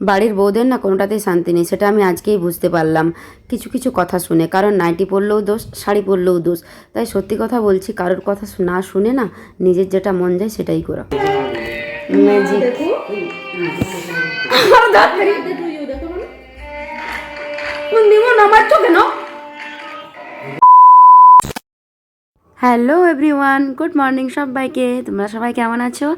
বাড়ির বউদের না কোনোটাতেই শান্তি নেই, সেটা আমি আজকেই বুঝতে পারলাম। কিছু কিছু কথা শুনে, কারণ নাইটি পরলেও দোষ, শাড়ি পরলেও দোষ। তাই সত্যি কথা বলছি, কারোর কথা না শুনে না নিজের যেটা মন যায় সেটাই করা। হ্যালো এভরিওয়ান, গুড মর্নিং সবাইকে। তোমরা সবাই কেমন আছো?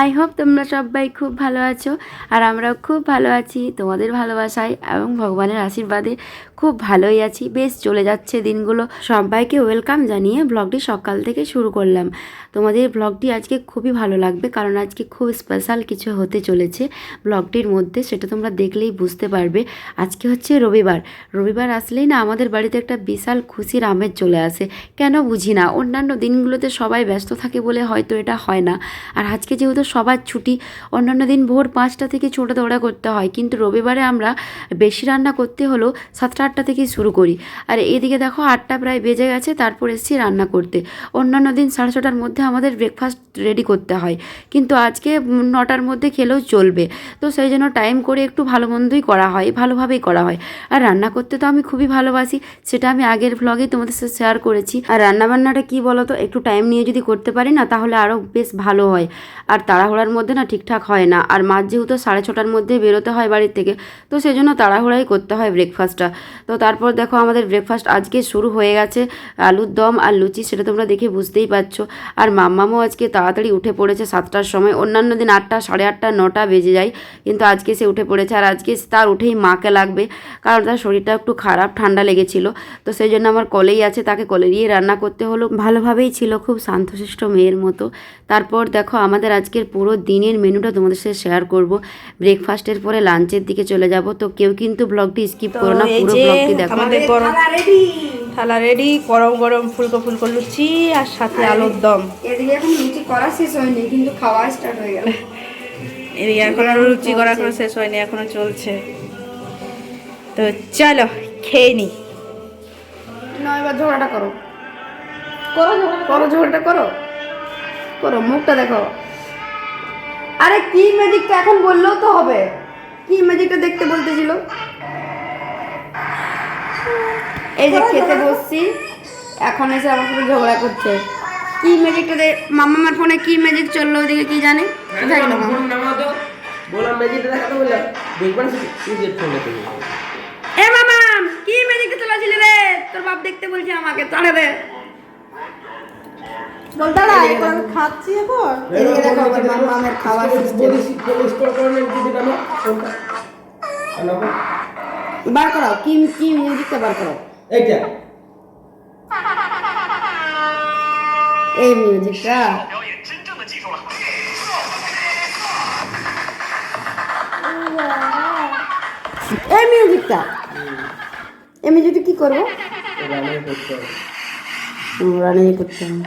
আই হোপ তোমরা সবাই খুব ভালো আছো, আর আমরাও খুব ভালো আছি। তোমাদের ভালোবাসায় এবং ভগবানের আশীর্বাদে খুব ভালোই আছি। বেশ চলে যাচ্ছে দিনগুলো। সবাইকে ওয়েলকাম জানিয়ে ব্লগটি সকাল থেকে শুরু করলাম। তোমাদের ব্লগটি আজকে খুবই ভালো লাগবে, কারণ আজকে খুব স্পেশাল কিছু হতে চলেছে ব্লগটির মধ্যে, সেটা তোমরা দেখলেই বুঝতে পারবে। আজকে হচ্ছে রবিবার। রবিবার আসলেই না আমাদের বাড়িতে একটা বিশাল খুশির আমেজ চলে আসে। কেন বুঝি না? অন্যান্য দিনগুলোতে সবাই ব্যস্ত থাকে বলে হয়তো এটা হয় না। আর আজকে যেহেতু সবার ছুটি। অন্যান্য দিন ভোর পাঁচটা থেকে ছোটা দৌড়া করতে হয়। কিন্তু রবিবারে আমরা বেশি রান্না করতে হলেও সাতটা, আটটা থেকেই শুরু করি। আর এদিকে দেখো আটটা প্রায় বেজে গেছে, তারপর এসেছি রান্না করতে। অন্যান্য দিন সাড়ে ছটার মধ্যে আমাদের ব্রেকফাস্ট রেডি করতে হয়। কিন্তু আজকে নটার মধ্যে খেলেও চলবে। তো সেই জন্য টাইম করে একটু ভালো মন্দই করা হয়, ভালোভাবেই করা হয়। আর রান্না করতে তো আমি খুবই ভালোবাসি, সেটা আমি আগের ভ্লগেই তোমাদের সাথে শেয়ার করেছি। আর রান্নাবান্নাটা কি বলো তো একটু টাইম নিয়ে যদি করতে পারি না, তাহলে আরও বেশ ভালো হয়। আর তাড়াহুড়ার মধ্যে না ঠিকঠাক হয় না। আর মাছ যেহেতু সাড়ে ছটার মধ্যে বেরোতে হয় বাড়ির থেকে, তো সেই জন্য তাড়াহুড়াই করতে হয় ব্রেকফাস্টটা তো তারপর দেখো আমাদের ব্রেকফাস্ট আজকে শুরু হয়ে গেছে। আলুর দম আর লুচি সেটা তোমরা দেখে বুঝতেই পারছ। আর মাম্মামও আজকে তাড়াতাড়ি উঠে পড়েছে সাতটার সময়। অন্যান্য দিন আটটা, সাড়ে আটটা, নটা বেজে যায়, কিন্তু আজকে সে উঠে পড়েছে। আর আজকে তার উঠেই মাকে লাগবে, কারণ তার শরীরটা একটু খারাপ, ঠান্ডা লেগেছিল। তো সেই জন্য আমার কলেই আছে, তাকে কলে দিয়ে রান্না করতে হলো। ভালোভাবেই ছিল, খুব শান্তশিষ্ট মেয়ের মতো। তারপর দেখো আমাদের আজকের পুরো দিনের মেনুটা তোমাদের সাথে শেয়ার করব। ব্রেকফাস্টের পরে লাঞ্চের দিকে চলে যাব। তো কেউ কিন্তু ব্লগটি স্কিপ করো না পুরো ব্লগটি দেখো। আমাদের গরম থালা রেডি গরম গরম ফুলকো ফুলকো লুচি আর সাথে আলুর দম। এদিকে এখন লুচি করা শেষ হয়নি কিন্তু খাওয়া স্টার্ট হয়ে গেল। এদিকে এখনও লুচি করা শেষ হয়নি এখনও চলছে। তো চলো খেয়ে নি। না এবার ঝোড়াটা করো। করো করো ঝোড়াটা করো। করো মুখটা দেখো। আরে কি ম্যাজিকটা এখন বললেও তো হবে? কি ম্যাজিকটা দেখতে বলতেছিল? এই যে খেতে বসছি এখন এসে আমার সাথে ঝগড়া করছে। কি ম্যাজিকটা দে মামামার ফোনে কি ম্যাজিক চলল ওদিকে কি জানে? না মামা। বললাম মেজিটা দেখাতে বললাম দেখবেন ফোনে এ মামা কি ম্যাজিকটা চলেছিল রে? তোর বাপ দেখতে বলছে আমাকে তাড়ে দে। বলতে খাচ্ছি এখন। এদিকে দেখো আমার মামামের খাওয়ার সিস্টেম স্টোর করে নেন যদি নামে ফোনটা আর নামো। বার করাও কি কি মিউজিকটা বার করাও এইটা। এই মিউজিকটা এই মিউজিকটা এই মিউজিকটা কি করব? রান্না করতে হবে রানিং করতে হবে।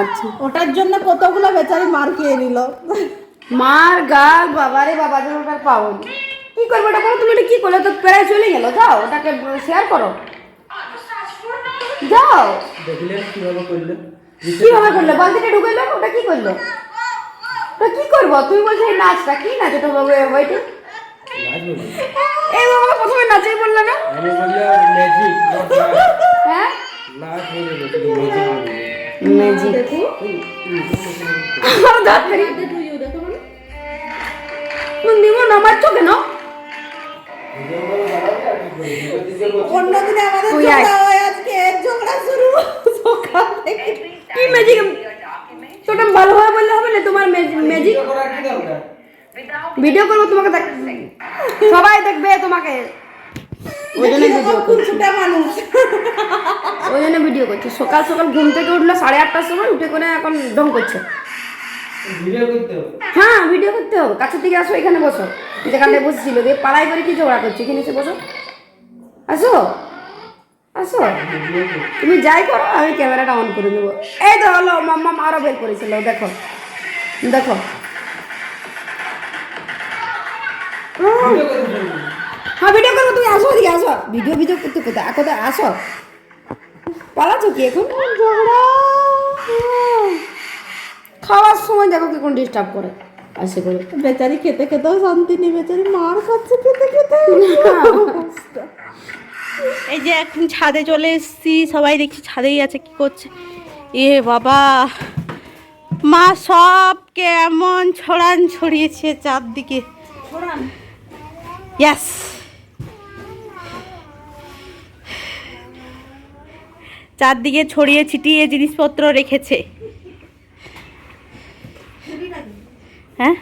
আচ্ছা। ওটার জন্য কতগুলো বেচারি মার খেয়ে নিল? মার গাল বাবারে বাবা যেন ওটা পাবো কি করব এটা করো তুমি এটা কি করলে? তো প্রায় চলে গেল যাও ওটাকে শেয়ার করো। যাও। দেখলে কীভাবে করলে? কীভাবে করলে? বালতিটা ঢুকাইলো ওটা কি করল? ওটা কি করব? তুমি বলছো এই নাচটা কি নাচ ওটা ওইটি এই বাবা প্রথমে নাচেই বললে না আমি বললাম ম্যাজিক হ্যাঁ নাচ বলে ম্যাজিক বলি ম্যাজিক। দাঁত বেরিয়ে তুমি নিব না মারছো কেন? অন্যদিনে আমাদের। ঝগড়া হয় আজকে ঝগড়া শুরু। সকাল থেকে। কি ম্যাজিক ছোট ভালোভাবে বললে হবে না? তোমার ম্যাজিক ভিডিও করব তোমাকে সবাই দেখবে তোমাকে। ওই জন্য ভিডিও মানুষ। ওই জন্য ভিডিও করছে। সকাল সকাল ঘুম থেকে উঠল সাড়ে আটটার সময় উঠে করে এখন ডং করছে। ভিডিও করতে হবে? হ্যাঁ ভিডিও করতে হবে। কাছের দিকে আসো এখানে বসো। যেখানে বসেছিল। দিয়ে পাড়াই করে কি ঝগড়া করছ? এখানে এসে বসো। আসো। আসো। তুমি যাই করো আমি ক্যামেরাটা অন করে দেবো এই তো হলো মাম্মা আরও বের করেছিল দেখো। দেখো। ভিডিও হ্যাঁ ভিডিও করব তুমি আসো এদিকে আসো। ভিডিও ভিডিও করতে কোথায়? কোথায়? আসো। পালাচ্ছ কি এখন? ঝগড়া। খাওয়ার সময় দেখো কি কোন ডিস্টার্ব করে। আসে করে। বেচারি খেতে খেতেও শান্তি নেই বেচারি মার খাচ্ছে খেতে খেতে। এই যে এখন ছাদে চলে এসেছি সবাই দেখছি ছাদেই আছে কি করছে? এ বাবা মা সব কেমন ছড়ান ছড়িয়েছে চারদিকে। ইয়াস চারদিকে ছড়িয়ে ছিটিয়ে জিনিসপত্র রেখেছে। হ্যাঁ?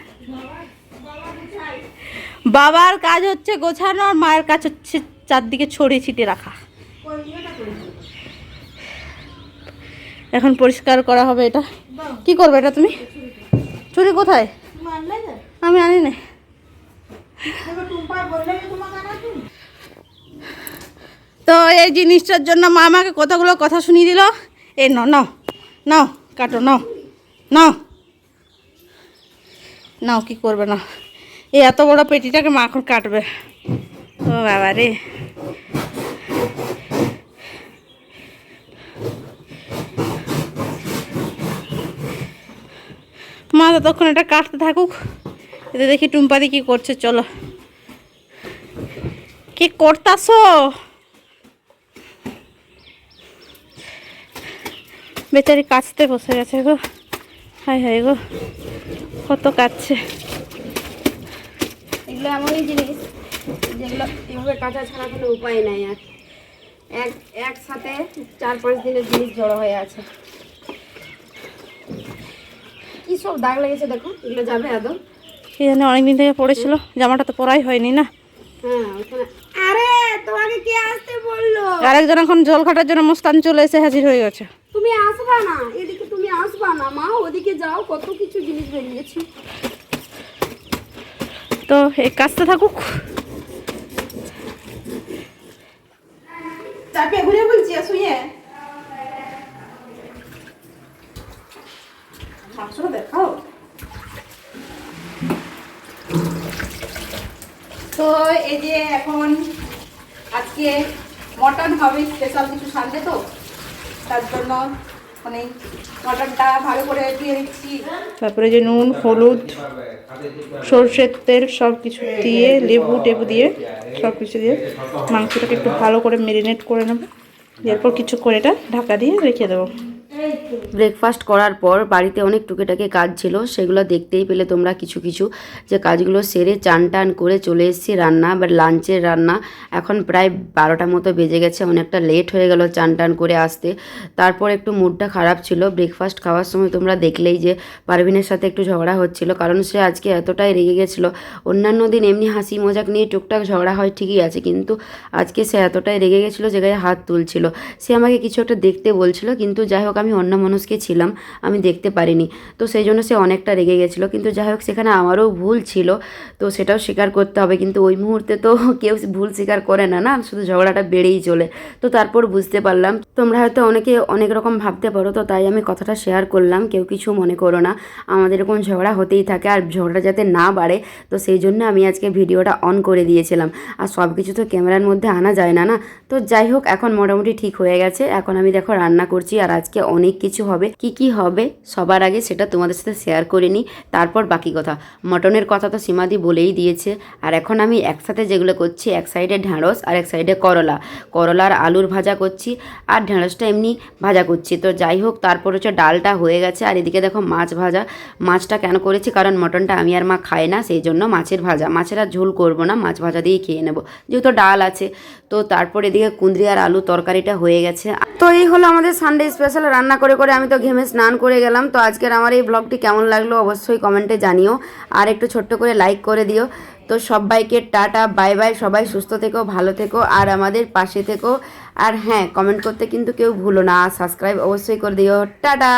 বাবার কাজ হচ্ছে গোছানো আর মায়ের কাজ হচ্ছে চারদিকে ছড়িয়ে ছিটিয়ে রাখা। এখন পরিষ্কার করা হবে এটা। কি করবে এটা তুমি? চুরি কোথায়? আমি আনি না। তো এই জিনিসটার জন্য মা আমাকে কতগুলো কথা শুনিয়ে দিল? এ ন নাও নাও, কাটো, নাও নাও। নাও, কি করবে না? এই এত বড় পেটিটাকে মা এখন কাটবে। ও বাবা রে। মা ততক্ষণ এটা কাটতে থাকুক, এতে দেখি টুম্পাদি কি করছে, চলো। কি করতাছো? বেচারি কাচতে বসে গেছে গো। হাই হাই গো। কত কাটছে এগুলো এমনই জিনিস যেগুলো এভাবে কাঁচা ছাড়া কোনো উপায় নাই আর। এক একসাথে চার পাঁচ দিনের জিনিস জড়ো হয়ে আছে। কি সব দাগ লেগেছে দেখো এগুলো যাবে আদৌ? কি জানি অনেকদিন থেকে পড়েছিল জামাটা তো পরাই হয়নি না। হ্যাঁ আরে তোমাকে কে আসতে বলল? আরেকজন এখন জল ঘাটার জন্য মুস্তান চলে এসে হাজির হয়ে গেছে। তুমি আসবা না? এদিকে তুমি আসবা না মা? ওদিকে যাও কত কিছু জিনিস বেরিয়েছে। তো এই কাজটা থাকুক। চাপিয়ে ঘুরে বলছি শুয়ে। দেখাও? তো এই যে এখন আজকে মটন হবে স্পেশাল কিছু সানডে তো, তার জন্য মানে মটনটা ভালো করে দিয়ে দিচ্ছি। তারপরে যে নুন, হলুদ, সর্ষের তেল সব কিছু দিয়ে, লেবু টেবু দিয়ে সব কিছু দিয়ে মাংসটাকে একটু ভালো করে মেরিনেট করে নেব। এরপর কিছু করে এটা ঢাকা দিয়ে রেখে দেবো। ব্রেকফাস্ট করার পর বাড়িতে অনেক টুকেটাকে কাজ ছিল, সেগুলো দেখতেই পেলে তোমরা কিছু কিছু। যে কাজগুলো সেরে চান টান করে চলে এসেছি রান্না বা লাঞ্চের রান্না। এখন প্রায় বারোটা মতো বেজে গেছে, অনেকটা লেট হয়ে গেল চান টান করে আসতে। তারপর একটু মুডটা খারাপ ছিল ব্রেকফাস্ট খাওয়ার সময় তোমরা দেখলেই যে পারভিনের সাথে একটু ঝগড়া হচ্ছিল, কারণ সে আজকে এতটাই রেগে গেছিল। অন্যান্য দিন এমনি হাসি মজাক নিয়ে টুকটাক ঝগড়া হয় ঠিকই আছে, কিন্তু আজকে সে এতটাই রেগে গেছিল যে গায়ে হাত তুলছিল। সে আমাকে কিছু একটা দেখতে বলছিল, কিন্তু যাই হোক আমি অন্য মনস্কে ছিলাম, আমি দেখতে পারিনি। তো সেই জন্য সে অনেকটা রেগে গেছিল। কিন্তু যাই হোক, সেখানে আমারও ভুল ছিল। তো সেটাও স্বীকার করতে হবে। কিন্তু ওই মুহূর্তে তো কেউ ভুল স্বীকার করে না না? শুধু ঝগড়াটা বেড়েই চলে। তো তারপর বুঝতে পারলাম, তোমরা হয়তো অনেকে অনেক রকম ভাবতে পারো। তো তাই আমি কথাটা শেয়ার করলাম। কেউ কিছু মনে করো না। আমাদের এরকম ঝগড়া হতেই থাকে আর ঝগড়া যাতে না বাড়ে, তো সেই জন্য আমি আজকে ভিডিওটা অন করে দিয়েছিলাম। আর সব কিছু তো ক্যামেরার মধ্যে আনা যায় না না? তো যাই হোক, এখন মোটামুটি ঠিক হয়ে গেছে। এখন আমি দেখো রান্না করছি আর আজকে অনেক কিছু হবে, কি কি হবে সবার আগে সেটা তোমাদের সাথে শেয়ার করে নিই। তারপর বাকি কথা। মটনের কথা তো সীমাদি বলেই দিয়েছে। আর এখন আমি একসাথে যেগুলো করছি, এক সাইডে ঢ্যাঁড়স আর এক সাইডে করলা। করলার আলুর ভাজা করছি আর ঢ্যাঁড়সটা এমনি ভাজা করছি। তো যাই হোক, তারপর হচ্ছে ডালটা হয়ে গেছে। আর এদিকে দেখো মাছ ভাজা। মাছটা কেন করেছি? কারণ মটনটা আমি আর মা খাই না, সেই জন্য মাছের ভাজা। মাছের আর ঝোল করব না, মাছ ভাজা দিয়েই খেয়ে নেব। যেহেতু ডাল আছে, তো তারপর এদিকে কুঁদরি আর আলু তরকারিটা হয়ে গেছে। তো এই হলো আমাদের সানডে স্পেশাল রান্না করে করে আমি তো ঘেমে স্নান করে গেলাম। তো আজকের আমার এই ব্লগটি কেমন লাগল অবশ্যই কমেন্টে জানিও। আর একটু ছোট্ট করে লাইক করে দিও। তো সবাইকে টাটা বাই বাই সবাই সুস্থ থেকো, ভালো থেকো, আর আমাদের পাশে থেকো। আর হ্যাঁ কমেন্ট করতে কিন্তু কেউ ভুলো না। সাবস্ক্রাইব অবশ্যই করে দিও। টাটা!